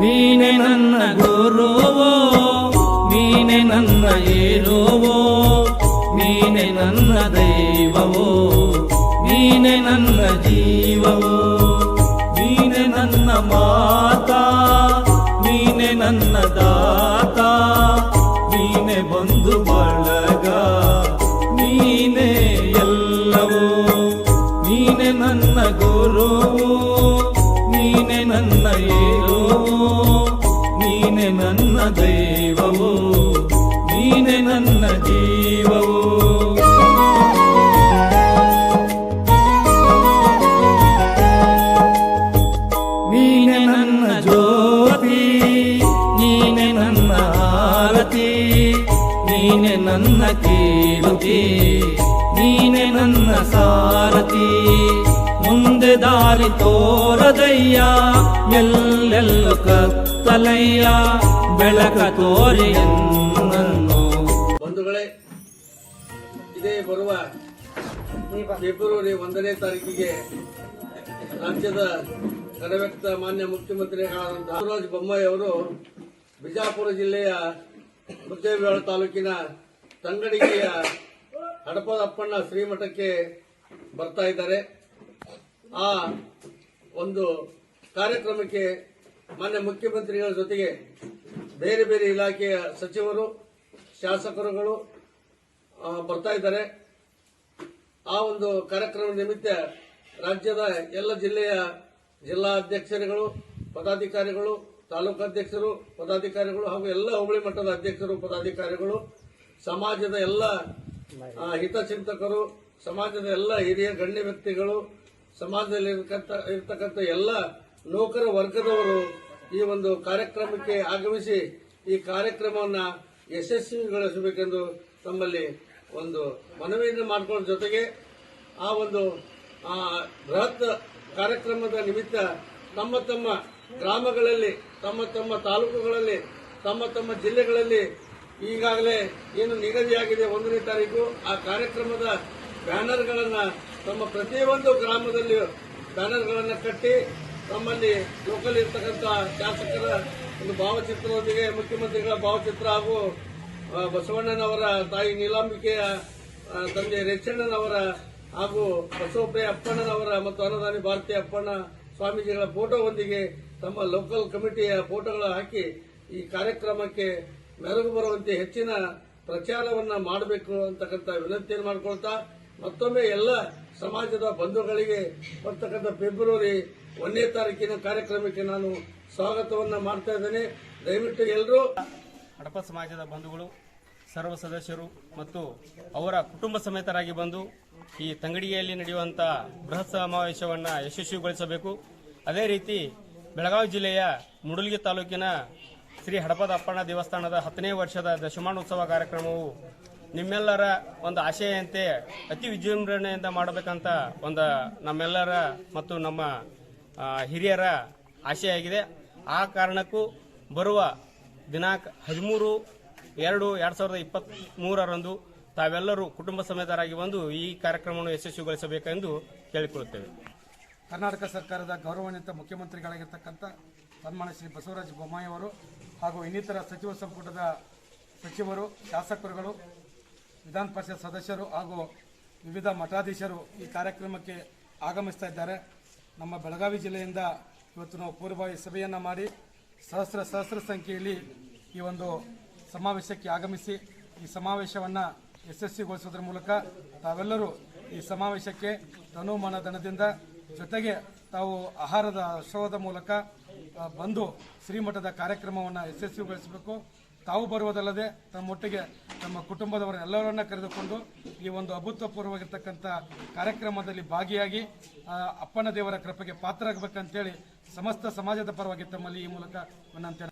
ನೀನೆ ನನ್ನ ಗುರುವೋ, ನೀನೆ ನನ್ನ ಏರುವೋ ನೀನೆ ನನ್ನ ದೈವವೋ, ನೀನೆ ನನ್ನ ಜೀವವೋ, ನೀನೆ ನನ್ನ ಮಾತಾ, ನೀನೆ ನನ್ನ ದಾತ. ನನ್ನ ದೈವವು ನೀನೆ ನನ್ನ ಜೀವವು ನೀನೆ ನನ್ನ ಜ್ಯೋತಿ ನೀನೆ ನನ್ನ ಆರತಿ ನೀನೆ ನನ್ನ ಕೀರುತಿ ನೀನೆ ನನ್ನ ಸಾರಥಿ ಮುಂದೆ ದಾರಿ ತೋರದಯ್ಯ. ಎಲ್ಲೆಲ್ಲ ಕತ್ತಲಯ್ಯ. ಬೆಳಕ ತೋರಿ ಬಂಧುಗಳೇ, ಇದೇ ಬರುವ ಫೆಬ್ರವರಿ ಒಂದನೇ ತಾರೀಕಿಗೆ ರಾಜ್ಯದ ಕಡವ್ಯಕ್ತ ಮಾನ್ಯ ಮುಖ್ಯಮಂತ್ರಿಗಳಾದಂತಹ ಬಸವರಾಜ ಬೊಮ್ಮಾಯಿ ಅವರು ಬಿಜಾಪುರ ಜಿಲ್ಲೆಯ ಮುದ್ದೇಬಿಹಾಳ ತಾಲೂಕಿನ ತಂಗಡಿಗೆಯ ಹಡಪದಪ್ಪಣ್ಣ ಶ್ರೀಮಠಕ್ಕೆ ಬರ್ತಾ ಇದ್ದಾರೆ. ಆ ಒಂದು ಕಾರ್ಯಕ್ರಮಕ್ಕೆ ಮಾನ್ಯ ಮುಖ್ಯಮಂತ್ರಿಗಳ ಜೊತೆಗೆ ಬೇರೆ ಬೇರೆ ಇಲಾಖೆಯ ಸಚಿವರು, ಶಾಸಕರುಗಳು ಬರ್ತಾ ಇದ್ದಾರೆ. ಆ ಒಂದು ಕಾರ್ಯಕ್ರಮ ನಿಮಿತ್ತ ರಾಜ್ಯದ ಎಲ್ಲ ಜಿಲ್ಲೆಯ ಜಿಲ್ಲಾ ಅಧ್ಯಕ್ಷರುಗಳು, ಪದಾಧಿಕಾರಿಗಳು, ತಾಲೂಕು ಅಧ್ಯಕ್ಷರು, ಪದಾಧಿಕಾರಿಗಳು ಹಾಗೂ ಎಲ್ಲ ಹೋಬಳಿ ಮಟ್ಟದ ಅಧ್ಯಕ್ಷರು, ಪದಾಧಿಕಾರಿಗಳು, ಸಮಾಜದ ಎಲ್ಲ ಹಿತಚಿಂತಕರು, ಸಮಾಜದ ಎಲ್ಲ ಹಿರಿಯ ಗಣ್ಯ ವ್ಯಕ್ತಿಗಳು ಸಮಾಜದಲ್ಲಿ ಇರ್ತಕ್ಕಂಥ ಎಲ್ಲ ನೌಕರ ವರ್ಗದವರು ಈ ಒಂದು ಕಾರ್ಯಕ್ರಮಕ್ಕೆ ಆಗಮಿಸಿ ಈ ಕಾರ್ಯಕ್ರಮವನ್ನು ಯಶಸ್ವಿಗೊಳಿಸಬೇಕೆಂದು ತಮ್ಮಲ್ಲಿ ಒಂದು ಮನವಿಯನ್ನು ಮಾಡಿಕೊಳ್ಳೋ ಜೊತೆಗೆ ಆ ಒಂದು ಬೃಹತ್ ಕಾರ್ಯಕ್ರಮದ ನಿಮಿತ್ತ ತಮ್ಮ ತಮ್ಮ ಗ್ರಾಮಗಳಲ್ಲಿ, ತಮ್ಮ ತಮ್ಮ ತಾಲೂಕುಗಳಲ್ಲಿ, ತಮ್ಮ ತಮ್ಮ ಜಿಲ್ಲೆಗಳಲ್ಲಿ ಈಗಾಗಲೇ ಏನು ನಿಗದಿಯಾಗಿದೆ ಒಂದನೇ ತಾರೀಕು, ಆ ಕಾರ್ಯಕ್ರಮದ ಬ್ಯಾನರ್ಗಳನ್ನ ತಮ್ಮ ಪ್ರತಿಯೊಂದು ಗ್ರಾಮದಲ್ಲಿ ಬ್ಯಾನರ್ಗಳನ್ನು ಕಟ್ಟಿ ತಮ್ಮಲ್ಲಿ ಲೋಕಲ್ ಇರ್ತಕ್ಕಂಥ ಶಾಸಕರ ಒಂದು ಭಾವಚಿತ್ರದೊಂದಿಗೆ ಮುಖ್ಯಮಂತ್ರಿಗಳ ಭಾವಚಿತ್ರ ಹಾಗೂ ಬಸವಣ್ಣನವರ ತಾಯಿ ನೀಲಾಂಬಿಕೆಯ ತಂದೆ ರೇಚಣ್ಣನವರ ಹಾಗೂ ಬಸವಪ್ರಿಯ ಅಪ್ಪಣ್ಣನವರ ಮತ್ತು ಅನ್ನದಾನಿ ಭಾರತೀಯ ಅಪ್ಪಣ್ಣ ಸ್ವಾಮೀಜಿಗಳ ಫೋಟೋವೊಂದಿಗೆ ತಮ್ಮ ಲೋಕಲ್ ಕಮಿಟಿಯ ಫೋಟೋಗಳ ಹಾಕಿ ಈ ಕಾರ್ಯಕ್ರಮಕ್ಕೆ ಮೆರಗು ಬರುವಂತೆ ಹೆಚ್ಚಿನ ಪ್ರಚಾರವನ್ನು ಮಾಡಬೇಕು ಅಂತಕ್ಕಂಥ ವಿನಂತಿಯನ್ನು ಮಾಡಿಕೊಳ್ತಾ ಮತ್ತೊಮ್ಮೆ ಎಲ್ಲ ಸಮಾಜದ ಬಂಧುಗಳಿಗೆ ಬರ್ತಕ್ಕಂಥ ಫೆಬ್ರವರಿ ಒಂದನೇ ತಾರೀಕಿನ ಕಾರ್ಯಕ್ರಮಕ್ಕೆ ನಾನು ಸ್ವಾಗತವನ್ನ ಮಾಡ್ತಾ ಇದ್ದೇನೆ. ದಯವಿಟ್ಟು ಎಲ್ಲರೂ ಹಡಪ ಸಮಾಜದ ಬಂಧುಗಳು, ಸರ್ವ ಸದಸ್ಯರು ಮತ್ತು ಅವರ ಕುಟುಂಬ ಸಮೇತರಾಗಿ ಬಂದು ಈ ತಂಗಡಿಯಲ್ಲಿ ನಡೆಯುವಂಥ ಬೃಹತ್ ಸಮಾವೇಶವನ್ನು ಯಶಸ್ವಿಗೊಳಿಸಬೇಕು. ಅದೇ ರೀತಿ ಬೆಳಗಾವಿ ಜಿಲ್ಲೆಯ ಮುಡುಲ್ಗಿ ತಾಲೂಕಿನ ಶ್ರೀ ಹಡಪದ ಅಪ್ಪಣ್ಣ ದೇವಸ್ಥಾನದ ಹತ್ತನೇ ವರ್ಷದ ದಶಮಾನೋತ್ಸವ ಕಾರ್ಯಕ್ರಮವು ನಿಮ್ಮೆಲ್ಲರ ಒಂದು ಆಶಯಂತೆ ಅತಿ ವಿಜೃಂಭಣೆಯಿಂದ ಮಾಡಬೇಕಂತ ಒಂದು ನಮ್ಮೆಲ್ಲರ ಮತ್ತು ನಮ್ಮ ಹಿರಿಯರ ಹಿರಿಯರ ಆಗಿದೆ ಆ ಕಾರಣಕ್ಕೂ ಬರುವ ದಿನಾಂಕ ಹದಿಮೂರು ಎರಡು ಎರಡು ಸಾವಿರದ ಇಪ್ಪತ್ತ್ ಮೂರರಂದು ತಾವೆಲ್ಲರೂ ಕುಟುಂಬ ಸಮೇತರಾಗಿ ಬಂದು ಈ ಕಾರ್ಯಕ್ರಮವನ್ನು ಯಶಸ್ವಿಗೊಳಿಸಬೇಕೆಂದು ಕೇಳಿಕೊಳ್ಳುತ್ತೇವೆ. ಕರ್ನಾಟಕ ಸರ್ಕಾರದ ಗೌರವಾನ್ವಿತ ಮುಖ್ಯಮಂತ್ರಿಗಳಾಗಿರ್ತಕ್ಕಂಥ ಸನ್ಮಾನ್ಯ ಶ್ರೀ ಬಸವರಾಜ ಬೊಮ್ಮಾಯಿ ಅವರು ಹಾಗೂ ಇನ್ನಿತರ ಸಚಿವ ಸಂಪುಟದ ಸಚಿವರು, ಶಾಸಕರುಗಳು ವಿಧಾನ ಪರಿಷತ್ ಸದಸ್ಯರು ಹಾಗೂ ವಿವಿಧ ಮಠಾಧೀಶರು ಈ ಕಾರ್ಯಕ್ರಮಕ್ಕೆ ಆಗಮಿಸ್ತಾ ಇದ್ದಾರೆ. ನಮ್ಮ ಬೆಳಗಾವಿ ಜಿಲ್ಲೆಯಿಂದ ಇವತ್ತು ನಾವು ಪೂರ್ವಭಾವಿ ಸಭೆಯನ್ನು ಮಾಡಿ ಸಹಸ್ರ ಸಹಸ್ರ ಸಂಖ್ಯೆಯಲ್ಲಿ ಈ ಒಂದು ಸಮಾವೇಶಕ್ಕೆ ಆಗಮಿಸಿ ಈ ಸಮಾವೇಶವನ್ನು ಯಶಸ್ವಿಗೊಳಿಸೋದ್ರ ಮೂಲಕ ತಾವೆಲ್ಲರೂ ಈ ಸಮಾವೇಶಕ್ಕೆ ತನುಮಾನ ದನದಿಂದ ಜೊತೆಗೆ ತಾವು ಆಹಾರದ ಶೋದ ಮೂಲಕ ಬಂದು ಶ್ರೀಮಠದ ಕಾರ್ಯಕ್ರಮವನ್ನು ಯಶಸ್ವಿಗೊಳಿಸಬೇಕು. ತಾವು ಬರುವುದಲ್ಲದೆ ತಮ್ಮೊಟ್ಟಿಗೆ ತಮ್ಮ ಕುಟುಂಬದವರ ಎಲ್ಲರನ್ನ ಕರೆದುಕೊಂಡು ಈ ಒಂದು ಅಭೂತಪೂರ್ವವಾಗಿರ್ತಕ್ಕಂಥ ಕಾರ್ಯಕ್ರಮದಲ್ಲಿ ಭಾಗಿಯಾಗಿ ಅಪ್ಪನ ದೇವರ ಕೃಪೆಗೆ ಪಾತ್ರರಾಗಬೇಕಂತೇಳಿ ಸಮಸ್ತ ಸಮಾಜದ ಪರವಾಗಿ ತಮ್ಮಲ್ಲಿ ಈ ಮೂಲಕ ವಿನಂತಿ